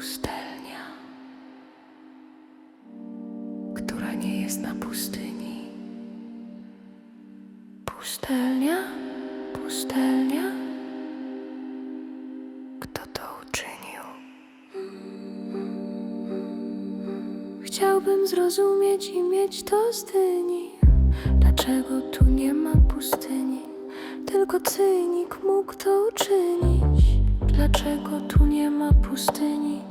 Pustelnia, która nie jest na pustyni. Pustelnia, pustelnia. Kto to uczynił? Chciałbym zrozumieć i mieć to z dyni. Dlaczego tu nie ma pustyni? Tylko cynik mógł to uczynić. Dlaczego tu nie ma pustyni?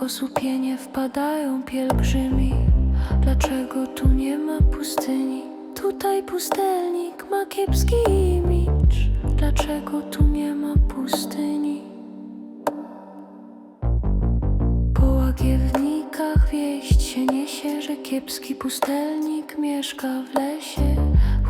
Osłupienie wpadają pielgrzymi. Dlaczego tu nie ma pustyni? Tutaj pustelnik ma kiepski imidż. Dlaczego tu nie ma pustyni? Po łagiewnikach wieść się niesie, że kiepski pustelnik mieszka w lesie.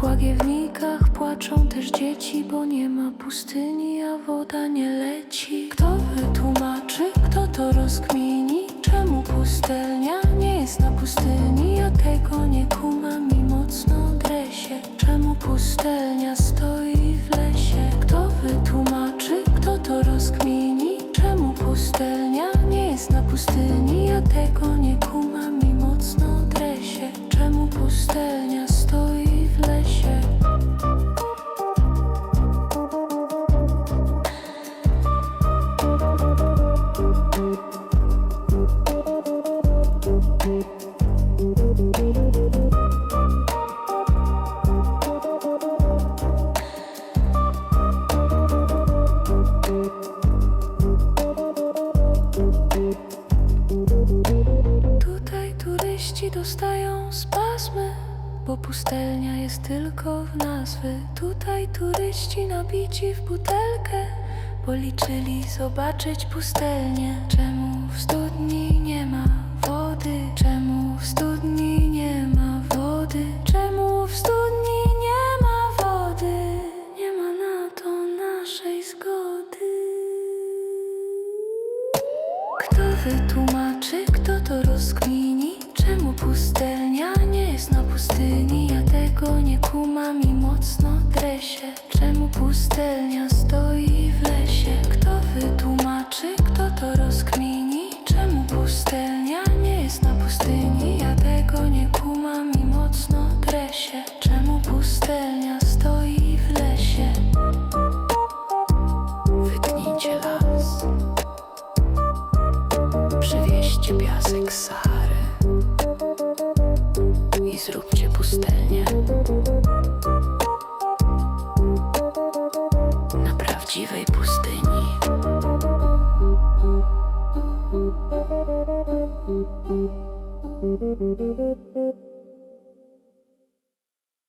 W łagiewnikach płaczą też dzieci, bo nie ma pustyni, a woda nie leci. Kto wytłumaczy, kto to rozkmini? Czemu pustelnia nie jest na pustyni? Ja tego nie kumam i mocno dresie. Czemu pustelnia stoi w lesie? Kto wytłumaczy, kto to rozkmini? Czemu pustelnia nie jest na pustyni? Ja tego nie kumam i mocno dresie. Czemu pustelnia bo pustelnia jest tylko w nazwy. Tutaj turyści nabici w butelkę, bo liczyli zobaczyć pustelnię. Czemu w studni nie ma wody? Czemu w studni nie ma wody? Czemu w studni nie ma wody? Nie ma na to naszej zgody. Kto wytłumaczy, kto to rozkmini? Czemu pustelnia nie jest pustyni? Ja tego nie kumam i mocno dresie. Czemu pustelnia stoi w lesie? Kto wytłumaczy, kto to rozkmini? Czemu pustelnia nie jest na pustyni? Ja tego nie kumam i mocno dresie. Czemu pustelnia stoi w lesie? Wytnijcie las. Przywieźcie piasek Sahary i zróbcie pustelnię na prawdziwej pustyni.